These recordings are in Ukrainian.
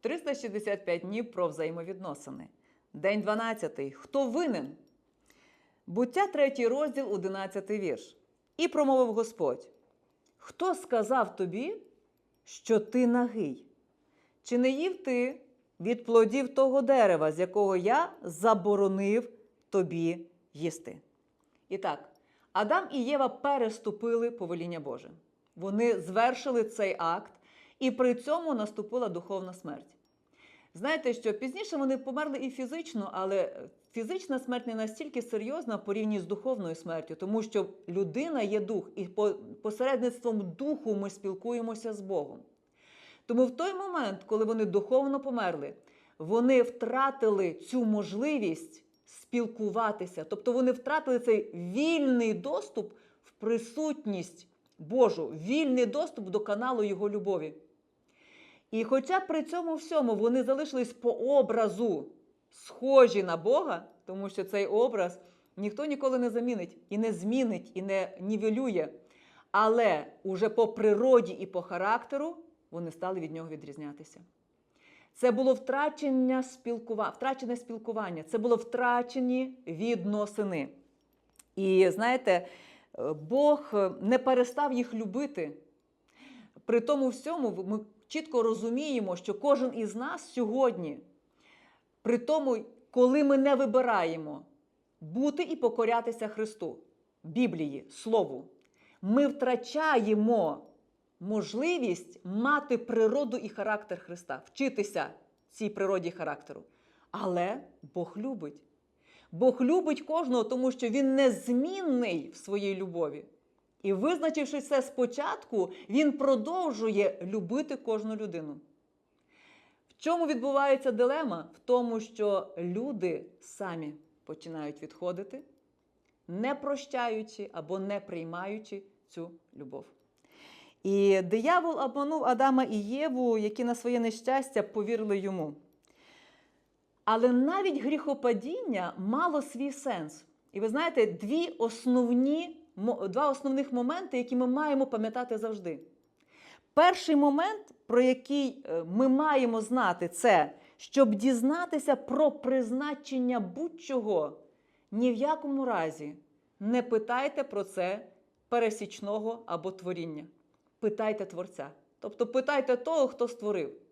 365 днів про взаємовідносини. День 12. Хто винен? Буття 3 розділ, 11 вірш. І промовив Господь: Хто сказав тобі, що ти нагий? Чи не їв ти від плодів того дерева, з якого я заборонив тобі їсти? І так, Адам і Єва переступили повеління Боже. Вони звершили цей акт, і при цьому наступила духовна смерть. Знаєте, що пізніше вони померли і фізично, але фізична смерть не настільки серйозна в порівнянні з духовною смертю, тому що людина є дух, і посередництвом духу ми спілкуємося з Богом. Тому в той момент, коли вони духовно померли, вони втратили цю можливість спілкуватися. Тобто вони втратили цей вільний доступ в присутність Божу, вільний доступ до каналу Його любові. І хоча при цьому всьому вони залишились по образу схожі на Бога, тому що цей образ ніхто ніколи не замінить і не змінить, і не нівелює. Але уже по природі і по характеру вони стали від нього відрізнятися. Це було втрачення спілкування, втрачене спілкування, це було втрачені відносини. І знаєте, Бог е, не перестав їх любити. При тому всьому ми чітко розуміємо, що кожен із нас сьогодні, при тому, коли ми не вибираємо бути і покорятися Христу, Біблії, Слову, ми втрачаємо можливість мати природу і характер Христа, вчитися цій природі характеру. Але Бог любить. Бог любить кожного, тому що Він незмінний в своїй любові. І визначивши це спочатку, він продовжує любити кожну людину. В чому відбувається дилема? В тому, що люди самі починають відходити, не прощаючи або не приймаючи цю любов. І диявол обманув Адама і Єву, які на своє нещастя повірили йому. Але навіть гріхопадіння мало свій сенс. І ви знаєте, дві основні, два основних моменти, які ми маємо пам'ятати завжди. Перший момент, про який е, ми маємо знати, це щоб дізнатися про призначення будь-чого, ні в якому разі не питайте про це пересічного або творіння. Питайте Творця. Тобто питайте того, хто створив.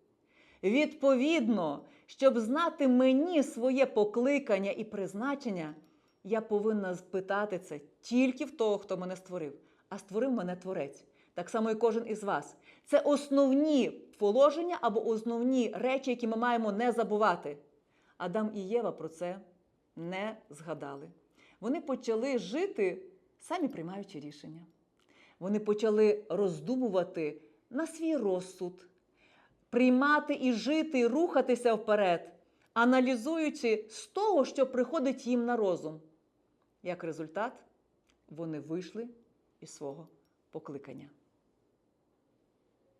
Відповідно, щоб знати мені своє покликання і призначення, я повинна спитати це тільки в того, хто мене створив. А створив мене творець. Так само і кожен із вас. Це основні положення або основні речі, які ми маємо не забувати. Адам і Єва про це не згадали. Вони почали жити, самі приймаючи рішення. Вони почали роздумувати на свій розсуд, приймати і жити, і рухатися вперед, аналізуючи з того, що приходить їм на розум. Як результат, вони вийшли із свого покликання.